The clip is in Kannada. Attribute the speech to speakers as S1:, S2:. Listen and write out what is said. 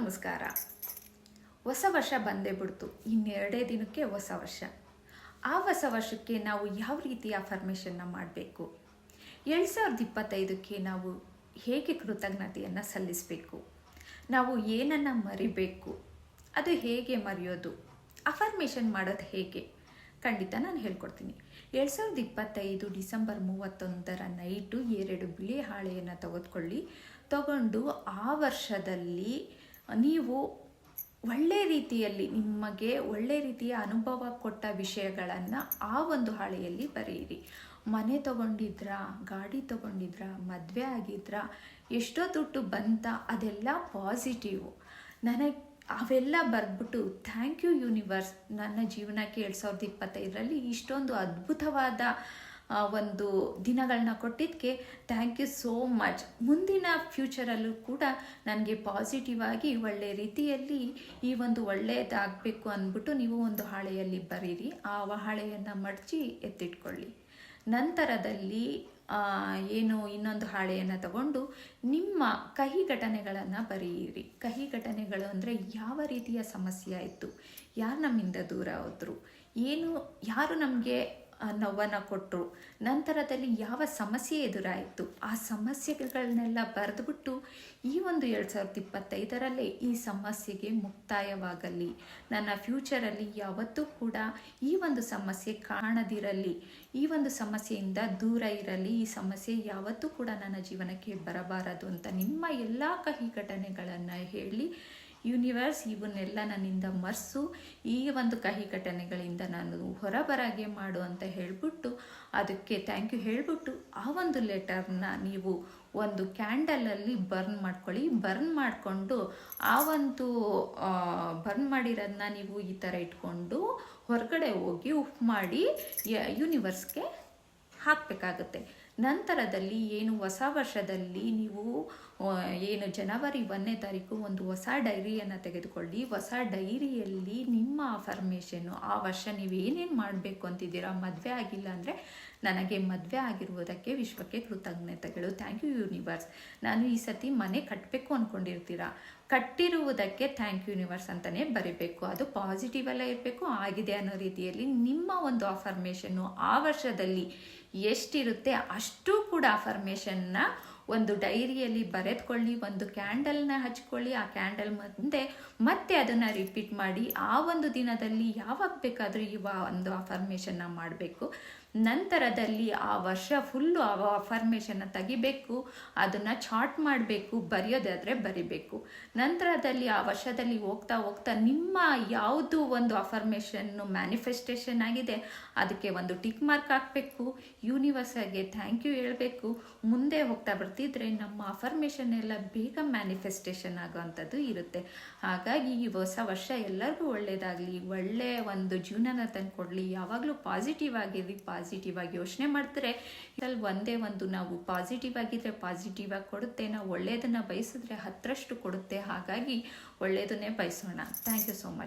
S1: ನಮಸ್ಕಾರ. ಹೊಸ ವರ್ಷ ಬಂದೇ ಬಿಡ್ತು. ಇನ್ನೆರಡೇ ದಿನಕ್ಕೆ ಹೊಸ ವರ್ಷ. ಆ ಹೊಸ ವರ್ಷಕ್ಕೆ ನಾವು ಯಾವ ರೀತಿ ಅಫರ್ಮೇಷನ್ನ ಮಾಡಬೇಕು? ಎರಡು ಸಾವಿರದ ಇಪ್ಪತ್ತೈದಕ್ಕೆ ನಾವು ಹೇಗೆ ಕೃತಜ್ಞತೆಯನ್ನು ಸಲ್ಲಿಸಬೇಕು? ನಾವು ಏನನ್ನು ಮರಿಬೇಕು? ಅದು ಹೇಗೆ ಮರೆಯೋದು? ಅಫರ್ಮೇಷನ್ ಮಾಡೋದು ಹೇಗೆ? ಖಂಡಿತ ನಾನು ಹೇಳ್ಕೊಡ್ತೀನಿ. ಎರಡು ಸಾವಿರದ ಇಪ್ಪತ್ತೈದು ಡಿಸೆಂಬರ್ ಮೂವತ್ತೊಂದರ ನೈಟು ಎರಡು ಬಿಳಿ ಹಾಳೆಯನ್ನು ತೆಗೆದುಕೊಳ್ಳಿ. ತಗೊಂಡು ಆ ವರ್ಷದಲ್ಲಿ ನೀವು ಒಳ್ಳೆ ರೀತಿಯಲ್ಲಿ ನಿಮಗೆ ಒಳ್ಳೆ ರೀತಿಯ ಅನುಭವ ಕೊಟ್ಟ ವಿಷಯಗಳನ್ನು ಆ ಒಂದು ಹಾಳೆಯಲ್ಲಿ ಬರೆಯಿರಿ. ಮನೆ ತಗೊಂಡಿದ್ರಾ, ಗಾಡಿ ತಗೊಂಡಿದ್ರಾ, ಮದುವೆ ಆಗಿದ್ರಾ, ಎಷ್ಟೋ ದುಡ್ಡು ಬಂತ, ಅದೆಲ್ಲ ಪಾಸಿಟಿವ್. ನನಗೆ ಅವೆಲ್ಲ ಬರೆದ್ಬಿಟ್ಟು ಥ್ಯಾಂಕ್ ಯು ಯೂನಿವರ್ಸ್, ನನ್ನ ಜೀವನಕ್ಕೆ ಎರಡು ಸಾವಿರದ ಇಪ್ಪತ್ತೈದರಲ್ಲಿ ಇಷ್ಟೊಂದು ಅದ್ಭುತವಾದ ಒಂದು ದಿನಗಳನ್ನ ಕೊಟ್ಟಿದ್ದಕ್ಕೆ ಥ್ಯಾಂಕ್ ಯು ಸೋ ಮಚ್ ಮುಂದಿನ ಫ್ಯೂಚರಲ್ಲೂ ಕೂಡ ನನಗೆ ಪಾಸಿಟಿವ್ ಆಗಿ ಒಳ್ಳೆ ರೀತಿಯಲ್ಲಿ ಈ ಒಂದು ಒಳ್ಳೆಯದಾಗಬೇಕು ಅಂದ್ಬಿಟ್ಟು ನೀವು ಒಂದು ಹಾಳೆಯಲ್ಲಿ ಬರೀರಿ. ಆ ಹಾಳೆಯನ್ನು ಮಡಚಿ ಎತ್ತಿಟ್ಕೊಳ್ಳಿ. ನಂತರದಲ್ಲಿ ಏನು ಇನ್ನೊಂದು ಹಾಳೆಯನ್ನು ತಗೊಂಡು ನಿಮ್ಮ ಕಹಿ ಘಟನೆಗಳನ್ನು ಬರೆಯಿರಿ ಕಹಿ ಘಟನೆಗಳು ಅಂದರೆ ಯಾವ ರೀತಿಯ ಸಮಸ್ಯೆ ಆಯಿತು? ಯಾರು ನಮ್ಮಿಂದ ದೂರ ಹೋದರು? ಏನು, ಯಾರು ನಮಗೆ ನೋವನ್ನು ಕೊಟ್ಟರು. ನಂತರದಲ್ಲಿ ಯಾವ ಸಮಸ್ಯೆ ಎದುರಾಯಿತು? ಆ ಸಮಸ್ಯೆಗಳನ್ನೆಲ್ಲ ಬರೆದುಬಿಟ್ಟು ಈ ಒಂದು ಎರಡು ಸಾವಿರದ ಇಪ್ಪತ್ತೈದರಲ್ಲೇ ಈ ಸಮಸ್ಯೆಗೆ ಮುಕ್ತಾಯವಾಗಲಿ. ನನ್ನ ಫ್ಯೂಚರಲ್ಲಿ ಯಾವತ್ತೂ ಕೂಡ ಈ ಒಂದು ಸಮಸ್ಯೆ ಕಾಣದಿರಲಿ. ಈ ಒಂದು ಸಮಸ್ಯೆಯಿಂದ ದೂರ ಇರಲಿ. ಈ ಸಮಸ್ಯೆ ಯಾವತ್ತೂ ಕೂಡ ನನ್ನ ಜೀವನಕ್ಕೆ ಬರಬಾರದು ಅಂತ ನಿಮ್ಮ ಎಲ್ಲ ಕಹಿ ಘಟನೆಗಳನ್ನು ಹೇಳಿ ಯೂನಿವರ್ಸ್, ಇವನ್ನೆಲ್ಲ ನನ್ನಿಂದ ಮರೆಸು. ಈ ಒಂದು ಕಹಿ ಘಟನೆಗಳಿಂದ ನಾನು ಹೊರಬರಾಗೆ ಮಾಡು ಅಂತ ಹೇಳ್ಬಿಟ್ಟು ಅದಕ್ಕೆ ಥ್ಯಾಂಕ್ ಯು ಹೇಳ್ಬಿಟ್ಟು ಆ ಒಂದು ಲೆಟರ್ನ ನೀವು ಒಂದು ಕ್ಯಾಂಡಲಲ್ಲಿ ಬರ್ನ್ ಮಾಡ್ಕೊಳ್ಳಿ. ಬರ್ನ್ ಮಾಡಿಕೊಂಡು ಆ ಒಂದು ಬರ್ನ್ ಮಾಡಿರೋದನ್ನ ನೀವು ಈ ಥರ ಇಟ್ಕೊಂಡು ಹೊರಗಡೆ ಹೋಗಿ ಉಪ್ಪು ಮಾಡಿ ಯೂನಿವರ್ಸ್ಗೆ ಹಾಕಬೇಕಾಗುತ್ತೆ. ನಂತರದಲ್ಲಿ ಏನು ಹೊಸ ವರ್ಷದಲ್ಲಿ ನೀವು ಏನು ಜನವರಿ ಒಂದನೇ ತಾರೀಕು ಒಂದು ಹೊಸ ಡೈರಿಯನ್ನು ತೆಗೆದುಕೊಳ್ಳಿ. ಹೊಸ ಡೈರಿಯಲ್ಲಿ ನಿಮ್ಮ ಅಫರ್ಮೇಷನ್ನು ಆ ವರ್ಷ ನೀವು ಏನೇನು ಮಾಡಬೇಕು ಅಂತಿದ್ದೀರಾ, ಮದುವೆ ಆಗಿಲ್ಲ ಅಂದರೆ ನನಗೆ ಮದುವೆ ಆಗಿರುವುದಕ್ಕೆ ವಿಶ್ವಕ್ಕೆ ಕೃತಜ್ಞತೆಗಳು. ಥ್ಯಾಂಕ್ ಯು ಯೂನಿವರ್ಸ್ ನಾನು ಈ ಸತಿ ಮನೆ ಕಟ್ಟಬೇಕು ಅಂದ್ಕೊಂಡಿರ್ತೀರಾ ಕಟ್ಟಿರುವುದಕ್ಕೆ ಥ್ಯಾಂಕ್ ಯು ಯೂನಿವರ್ಸ್ ಅಂತಲೇ ಬರೀಬೇಕು. ಅದು ಪಾಸಿಟಿವ್ ಎಲ್ಲ ಇರಬೇಕು, ಆಗಿದೆ ಅನ್ನೋ ರೀತಿಯಲ್ಲಿ ನಿಮ್ಮ ಒಂದು ಅಫರ್ಮೇಷನ್ನು ಆ ವರ್ಷದಲ್ಲಿ ಎಷ್ಟಿರುತ್ತೆ ಅಷ್ಟು ಕೂಡ ಅಫರ್ಮೇಷನ್ನ ಒಂದು ಡೈರಿಯಲ್ಲಿ ಬರೆದುಕೊಳ್ಳಿ, ಒಂದು ಕ್ಯಾಂಡಲ್ನ ಹಚ್ಕೊಳ್ಳಿ, ಆ ಕ್ಯಾಂಡಲ್ ಮುಂದೆ ಮತ್ತೆ ಅದನ್ನು ರಿಪೀಟ್ ಮಾಡಿ, ಆ ಒಂದು ದಿನದಲ್ಲಿ ಯಾವಾಗ ಬೇಕಾದರೂ ಈ ವ- ಒಂದು ಅಫರ್ಮೇಷನ್ನ ಮಾಡಬೇಕು. ನಂತರದಲ್ಲಿ ಆ ವರ್ಷ ಫುಲ್ಲು ಆ ಅಫರ್ಮೇಷನ್ನ ತೆಗಿಬೇಕು, ಅದನ್ನು ಚಾಟ್ ಮಾಡಬೇಕು, ಬರೆಯೋದಾದರೆ ಬರಿಬೇಕು. ನಂತರದಲ್ಲಿ ಆ ವರ್ಷದಲ್ಲಿ ಹೋಗ್ತಾ ಹೋಗ್ತಾ ನಿಮ್ಮ ಯಾವುದು ಒಂದು ಅಫರ್ಮೇಷನ್ನು ಮ್ಯಾನಿಫೆಸ್ಟೇಷನ್ ಆಗಿದೆ, ಅದಕ್ಕೆ ಒಂದು ಟಿಕ್ ಮಾರ್ಕ್ ಹಾಕಬೇಕು ಯೂನಿವರ್ಸಾಗೆ ಥ್ಯಾಂಕ್ ಯು ಹೇಳಬೇಕು, ಮುಂದೆ ಹೋಗ್ತಾ ಬರ್ತಿದ್ರೆ ನಮ್ಮ ಅಫರ್ಮೇಷನ್ ಎಲ್ಲ ಬೇಗ ಮ್ಯಾನಿಫೆಸ್ಟೇಷನ್ ಆಗೋವಂಥದ್ದು ಇರುತ್ತೆ. ಹಾಗಾಗಿ ಈ ಹೊಸ ವರ್ಷ ಎಲ್ಲರಿಗೂ ಒಳ್ಳೆಯದಾಗಲಿ ಒಳ್ಳೆಯ ಒಂದು ಜೀವನನ ತಂದುಕೊಡ್ಲಿ ಯಾವಾಗಲೂ ಪಾಸಿಟಿವ್ ಆಗಿರಲಿ ಪಾಸಿಟಿವ್ ಆಗಿ ಯೋಚನೆ ಮಾಡ್ತಾರೆ. ಇದರಲ್ಲಿ ಒಂದೇ ಒಂದು ನಾವು ಪಾಸಿಟಿವ್ ಆಗಿದ್ರೆ ಪಾಸಿಟಿವ್ ಆಗಿ ಕೊಡುತ್ತೆ, ನಾವು ಒಳ್ಳೆಯದನ್ನು ಬಯಸಿದ್ರೆ ಹತ್ತರಷ್ಟು ಕೊಡುತ್ತೆ. ಹಾಗಾಗಿ ಒಳ್ಳೆಯದನ್ನೇ ಬಯಸೋಣ. Thank you so much